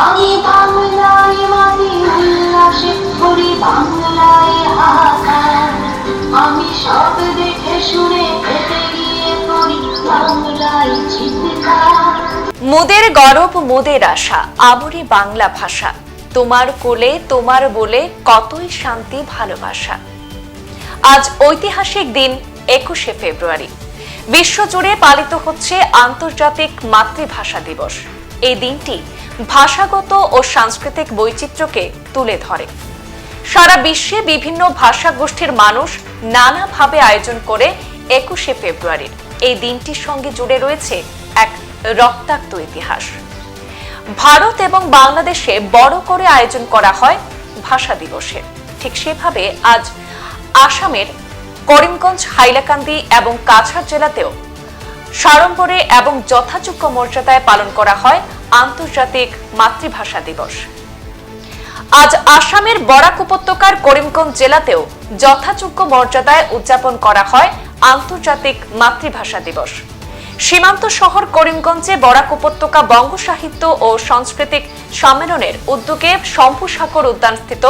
আমি বাংলায় মাটি উল্লাসে করি বাংলায় হাহাকার আমি সব দেখে শুনে খেতে গিয়ে করি বাংলায় চিৎকার। মুদের গরব, মুদের আশা, আমরি বাংলা ভাষা। তোমার কোলে, তোমার বলে কতই শান্তি, ভালোবাসা। আজ ঐতিহাসিক দিন, একুশে ফেব্রুয়ারি। বিশ্বজুড়ে পালিত হচ্ছে আন্তর্জাতিক মাতৃভাষা দিবস। এই দিনটি ভাষাগত ও সাংস্কৃতিক বৈচিত্র্যকে তুলে ধরে। সারা বিশ্বে বিভিন্ন ভাষা গোষ্ঠীর মানুষ নানাভাবে আয়োজন করে একুশে ফেব্রুয়ারির। এই দিনটির সঙ্গে জুড়ে রয়েছে এক রক্তাক্ত ইতিহাস। ভারত এবং বাংলাদেশে বড় করে আয়োজন করা হয় ভাষা দিবসে। ঠিক সেভাবে আজ আসামের করিমগঞ্জ, হাইলাকান্দি এবং কাছাড় জেলাতেও সাড়ম্বরে এবং যথাযোগ্য মর্যাদায় পালন করা হয় আন্তর্জাতিক মাতৃভাষা দিবস। আজ আসামের বরাক উপত্যকার করিমগঞ্জ জেলাতেও যথাযোগ্য মর্যাদায় উদযাপন করা হয় আন্তর্জাতিক মাতৃভাষা দিবস। সীমান্ত শহর করিমগঞ্জে বরাক উপত্যকা বঙ্গ সাহিত্য ও সাংস্কৃতিক সম্মেলনের উদ্যোগে শম্ভুসাগর উদ্যানস্থিত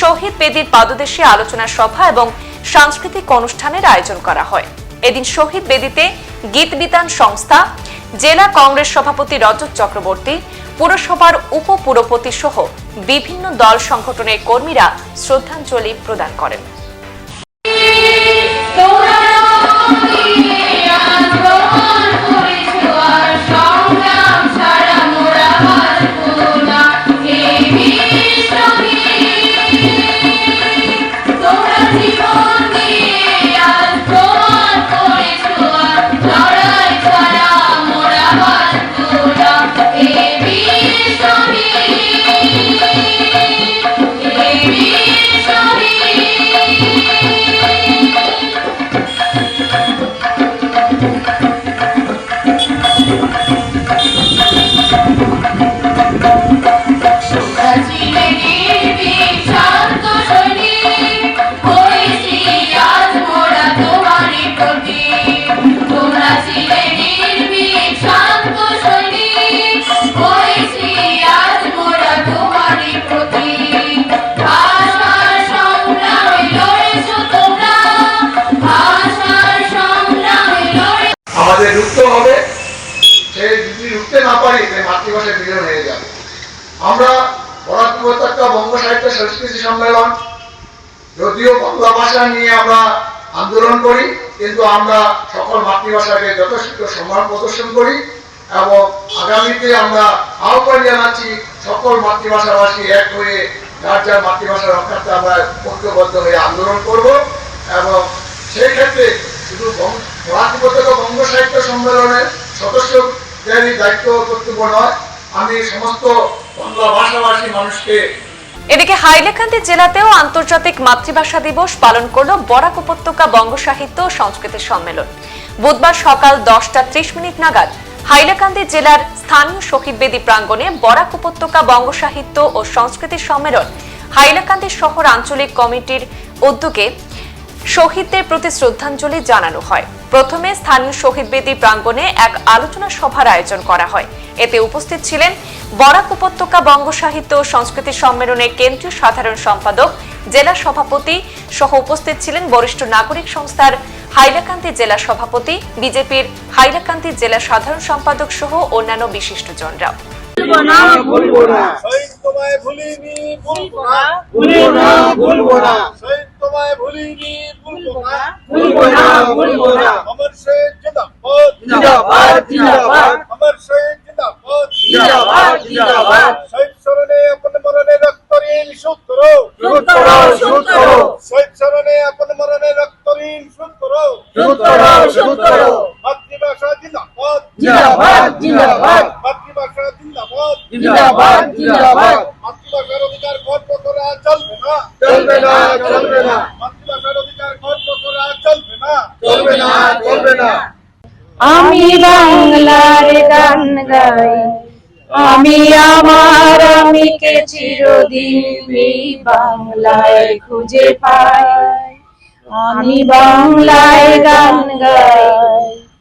শহীদ বেদির পাদদেশে আলোচনা সভা এবং সাংস্কৃতিক অনুষ্ঠানের আয়োজন করা হয়। এদিন শহীদ বেদিতে গীত বিতান সংস্থা জেলা কংগ্রেস সভাপতি রজত চক্রবর্তী, পুরসভার উপপুরপতি সহ বিভিন্ন দল সংগঠনের কর্মীরা শ্রদ্ধাঞ্জলি প্রদান করেন। যদিও বাংলা ভাষা নিয়ে আমরা আন্দোলন করি, কিন্তু আমরা সকল মাতৃভাষাকে যথেষ্ট সম্মান প্রদর্শন করি এবং আগামীতে আমরা আহ্বান জানাচ্ছি সকল মাতৃভাষাভাষী এক হয়ে যার যার মাতৃভাষা রক্ষার্থে আমরা ঐক্যবদ্ধ হয়ে আন্দোলন করব এবং সেই ক্ষেত্রে শুধু উপত্যকা বঙ্গ সাহিত্য সম্মেলনের সদস্যদেরই দায়িত্ব কর্তব্য নয়। আমি সমস্ত বাংলা ভাষাভাষী মানুষকে এদিকে হাইলাকান্দি জেলাতেও আন্তর্জাতিক মাতৃভাষা দিবস পালন করল বরাক উপত্যকা বঙ্গ সাহিত্য সংস্কৃতি সম্মেলন। বুধবার সকাল দশটা ত্রিশ মিনিট নাগাদ হাইলাকান্দি জেলার স্থানীয় শহীদ বেদী প্রাঙ্গণে বরাক উপত্যকা বঙ্গ সাহিত্য ও সংস্কৃতি সম্মেলন হাইলাকান্দি শহর আঞ্চলিক কমিটির উদ্যোগে শহীদদের প্রতি শ্রদ্ধাঞ্জলি জানানো হয়। প্রথমে স্থানীয় শহীদ বেদি প্রাঙ্গণে এক আলোচনা সভার আয়োজন করা হয়। এতে উপস্থিত ছিলেন বরাক উপত্যকা বঙ্গ সাহিত্য ও সংস্কৃতি সম্মেলনের কেন্দ্রীয় সাধারণ সম্পাদক জেলা সভাপতি সহ উপস্থিত ছিলেন বরিষ্ঠ নাগরিক সংস্থার হাইলাকান্দি জেলা সভাপতি বিজেপির হাইলাকান্দি জেলা সাধারণ সম্পাদক সহ অন্যান্য বিশিষ্টজনরা শহীদ তোমায় ভুলিনি ভুলবো না ভুলবো না ভুলবো না। তোমায় ভুলিনি ভুলবো না ভুলবো না অমর শহীদ জিন্দাবাদ। জিন্দাবাদ জিন্দাবাদ। অমর শহীদ জিন্দাবাদ। জিন্দাবাদ জিন্দাবাদ। শহীদ স্মরণে আপন মরণে রক্ত ঋণ শোধ করো। শুট করো শুট করো। শহীদ স্মরণে আপন মরণে রক্ত ঋণ শোধ করো। শুট করো শুট করো। মাতৃভাষা জিন্দাবাদ। জিন্দাবাদ জিন্দাবাদ। মাতৃভাষা জিন্দাবাদ। জিন্দাবাদ জিন্দাবাদ মাতৃভাষার অধিকার খর্ব করা চলবে না চলবে না চলবে না মাতৃভাষার অধিকার খর্ব করা চলবে না চলবে না চলবে না আমি বাংলার গান গাই। আমি আমার আমিকে চিরদিন এই বাংলায় খুঁজে পাই। আমি বাংলায় গান গাই।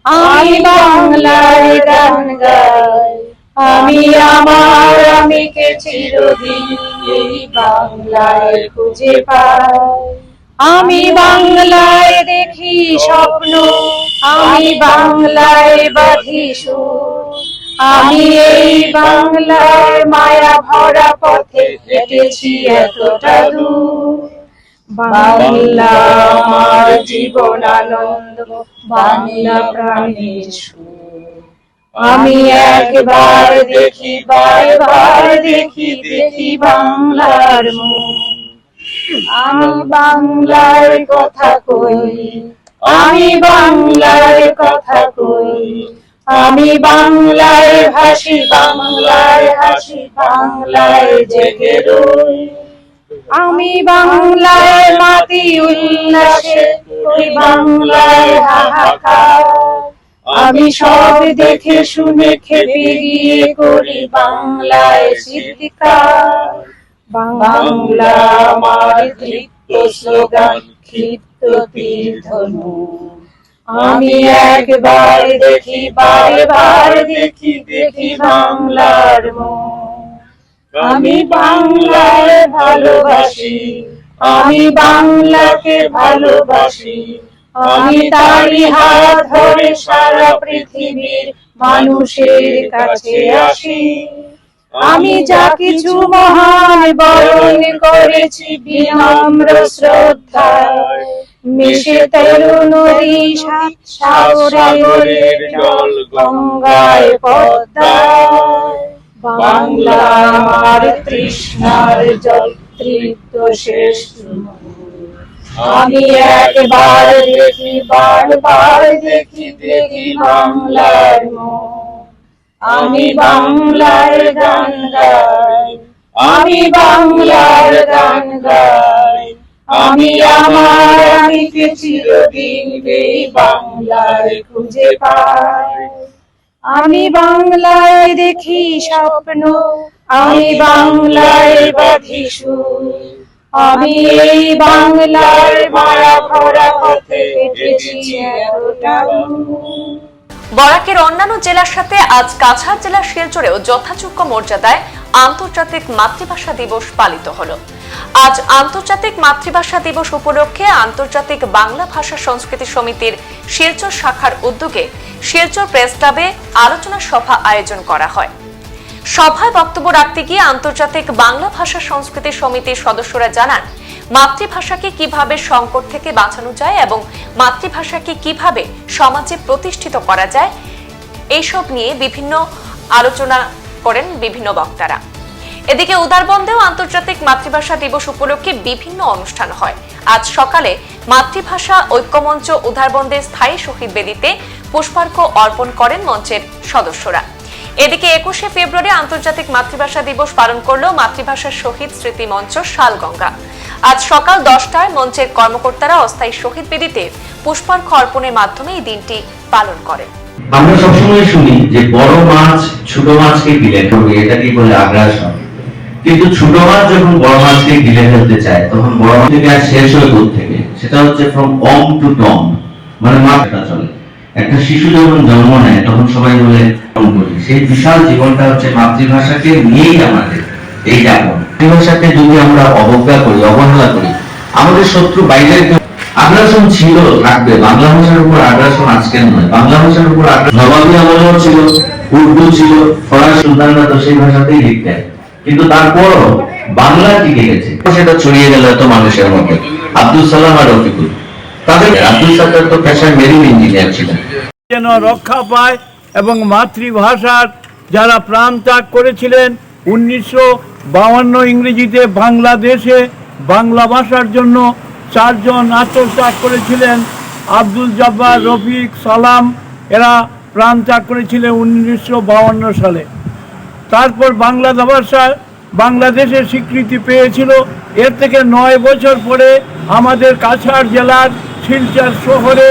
আমি বাংলায় গান গাই। আমি আমার আমিকে চিরদিন এই বাংলায় খুঁজে পাই। আমি বাংলায় দেখি স্বপ্ন, আমি বাংলায় বাঁধি আমি এই বাংলার মায়া ভরা পথে হেঁটেছি এতটা বাংলা আমার জীবন আনন্দ, বাংলা প্রাণের সুর। আমি একবার দেখি, বারবার দেখি দেখি বাংলার মুখ আমি বাংলার কথা কই, আমি বাংলার কথা কই, আমি বাংলায় ভাসি বাংলায় হাসি, বাংলায় জেগে রই। আমি বাংলায় মাতি উল্লাসে ওই বাংলায় হাহাকার। আমি সব দেখে, শুনে, খেপে গিয়ে করি, বাংলায় চিৎকার বাংলা আমার তৃপ্ত স্লোগান, ক্ষিপ্ত তীর আমি একবার দেখি বারবার দেখি দেখি বাংলার আমি বাংলায় ভালোবাসি, আমি বাংলাকে ভালোবাসি। আমি তারই হাত ধরে সারা পৃথিবীর মানুষের কাছে আসি। আমি যা কিছু মহান বরণ করেছি বিনম্র শ্রদ্ধায়। মিশে তেরু নদী সাগরের জল গঙ্গায় পদ্মায়। বাংলা আমার তৃষ্ণার জল, তৃপ্ত শেষ আমি একবার দেখি, বারবার দেখি দেখি বাংলার মুখ আমি বাংলার গান গাই, আমি বাংলার গান গাই। আমি আমার আমিকে চিরদিন বাংলায় খুঁজে পাই। আমি বাংলায় দেখি স্বপ্ন, আমি বাংলায় বাঁধি আমি এই বাংলার মায়া ভরা পথে এতটা। বরাকের অন্যান্য জেলার সাথে আজ কাছাড় জেলার শিলচরেও যথাযোগ্য মর্যাদায় আন্তর্জাতিক মাতৃভাষা দিবস পালিত হলো। আজ আন্তর্জাতিক মাতৃভাষা দিবস উপলক্ষে আন্তর্জাতিক বাংলা ভাষা সংস্কৃতি সমিতির শিলচর শাখার উদ্যোগে শিলচর প্রেস ক্লাবে আলোচনা সভা আয়োজন করা হয়। সভায় বক্তব্য রাখতে গিয়ে আন্তর্জাতিক বাংলা ভাষা সংস্কৃতি সমিতির সদস্যরা জানান মাতৃভাষাকে কীভাবে সংকট থেকে বাঁচানো যায় এবং মাতৃভাষাকে কীভাবে সমাজে প্রতিষ্ঠিত করা যায়, এইসব নিয়ে বিভিন্ন আলোচনা করেন বিভিন্ন বক্তারা। এদিকে উদারবন্দেও আন্তর্জাতিক মাতৃভাষা দিবস উপলক্ষে বিভিন্ন অনুষ্ঠান হয়। আজ সকালে মাতৃভাষা ঐক্যমঞ্চ উদারবন্দে স্থায়ী শহীদ বেদিতে পুষ্পার্ঘ অর্পণ করেন মঞ্চের সদস্যরা। এদিকে একুশে ফেব্রুয়ারি আন্তর্জাতিক মাতৃভাষা দিবস পালন করল মাতৃভাষার শহীদ স্মৃতি মঞ্চ শালগঙ্গা। আজ সকাল দশটায় মঞ্চের কর্মকর্তারা অস্থায়ী শহীদ বেদিতে পুষ্পার্ঘ অর্পণের মাধ্যমে এই দিনটি পালন করেন। আমরা সবসময় শুনি যে বড় মাছ, ছোট মাছকে গিলে ফেলবে এটাকে বলে আগ্রাসন কিন্তু ছোট মাছ যখন বড় মাছকে গিলে ফেলতে চায়, তখন বড় মাছ থেকে আর শেষ হয় দূর থেকে। সেটা হচ্ছে ফ্রম অম টু টম মানে মাছটা চলে। একটা শিশু যখন জন্ম নেয়, তখন সবাই বলে "টম করি। সেই বিশাল জীবনটা হচ্ছে মাতৃভাষাকে নিয়েই আমাদের এই যাপন। মাতৃভাষাকে যদি আমরা অবজ্ঞা করি, অবহেলা করি, আমাদের শত্রু বাইরের আগ্রাসন ছিল, থাকবে। বাংলা ভাষার উপর আগ্রাসন আজকের নয়। বাংলা ভাষার উপর নবাবী আমলেও ছিল, উর্দু ছিল, ফরাসি সুলতানরা তো সেই ভাষাতেই লিখতেন। কিন্তু তারপরও বাংলা টিকে গেছে। সেটা ছড়িয়ে গেল এত মানুষের মধ্যে। আব্দুল সালাম আর রফিকুল। তাদের আব্দুল সাত্তার তো পেশায় মেরিন ইঞ্জিনিয়ার ছিলেন। যেন রক্ষা পায় এবং মাতৃভাষার যারা প্রাণ ত্যাগ করেছিলেন, উনিশশো বাউান্ন ইংরেজিতে বাংলাদেশে বাংলা ভাষার জন্য চারজন আত্মত্যাগ করেছিলেন। আব্দুল জব্বার, রফিক, সালাম, এরা প্রাণ ত্যাগ করেছিলেন উনিশশো সালে। তারপর বাংলা ভাষা বাংলাদেশের স্বীকৃতি পেয়েছিল। এর থেকে নয় বছর পরে আমাদের কাছাড় জেলার শিলচর শহরে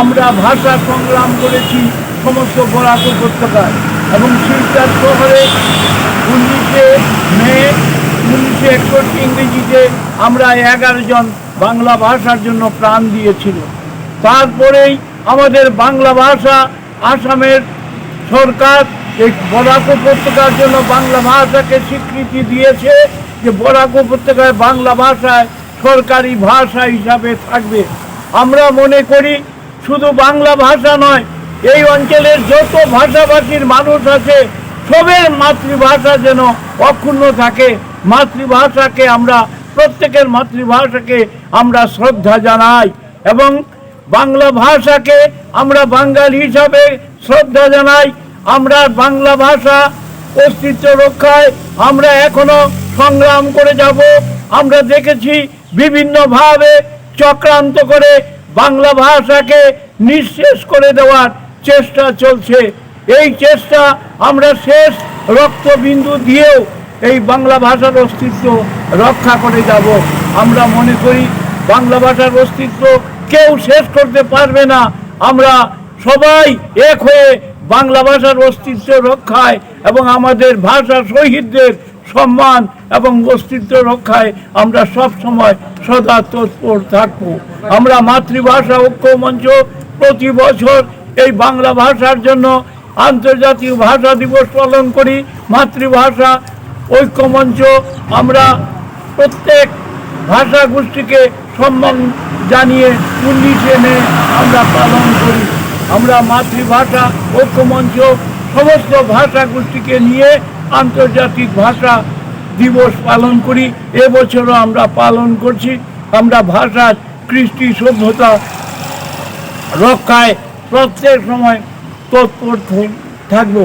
আমরা ভাষা সংগ্রাম করেছি। সমস্ত বরাক উপত্যকায় এবং শিলচর শহরে উনিশে মে উনিশশো একষট্টি ইংরেজিতে আমরা এগারো জন বাংলা ভাষার জন্য প্রাণ দিয়েছিল। তারপরেই আমাদের বাংলা ভাষা আসামের সরকার এই বরাক উপত্যকার জন্য বাংলা ভাষাকে স্বীকৃতি দিয়েছে যে বরাক উপত্যকায় বাংলা ভাষায় সরকারি ভাষা হিসাবে থাকবে। আমরা মনে করি শুধু বাংলা ভাষা নয় এই অঞ্চলের যত ভাষাভাষীর মানুষ আছে, সবের মাতৃভাষা যেন অক্ষুণ্ণ থাকে। মাতৃভাষাকে আমরা, প্রত্যেকের মাতৃভাষাকে আমরা শ্রদ্ধা জানাই এবং বাংলা ভাষাকে আমরা বাঙালি হিসাবে শ্রদ্ধা জানাই। আমরা বাংলা ভাষা অস্তিত্ব রক্ষায় আমরা এখনও সংগ্রাম করে যাব। আমরা দেখেছি বিভিন্নভাবে চক্রান্ত করে বাংলা ভাষাকে নিঃশেষ করে দেওয়ার চেষ্টা চলছে। এই চেষ্টা আমরা শেষ রক্তবিন্দু দিয়েও এই বাংলা ভাষার অস্তিত্ব রক্ষা করে যাব। আমরা মনে করি, বাংলা ভাষার অস্তিত্ব কেউ শেষ করতে পারবে না। আমরা সবাই এক হয়ে বাংলা ভাষার অস্তিত্ব রক্ষায় এবং আমাদের ভাষা শহীদদের সম্মান এবং অস্তিত্ব রক্ষায় আমরা সব সময় সদা তৎপর থাকব। আমরা মাতৃভাষা ঐক্য মঞ্চ প্রতি বছর এই বাংলা ভাষার জন্য আন্তর্জাতিক ভাষা দিবস পালন করি, মাতৃভাষা ঐক্যমঞ্চ। আমরা প্রত্যেক ভাষা গোষ্ঠীকে সম্মান জানিয়ে উনিশে মে আমরা পালন করি। আমরা মাতৃভাষা, ঐক্যমঞ্চ, সমস্ত ভাষা গোষ্ঠীকে নিয়ে আন্তর্জাতিক ভাষা দিবস পালন করি। এবছরও আমরা পালন করছি। আমরা ভাষার কৃষ্টি সভ্যতা রক্ষায় প্রত্যেক সময় তৎপর থাকব।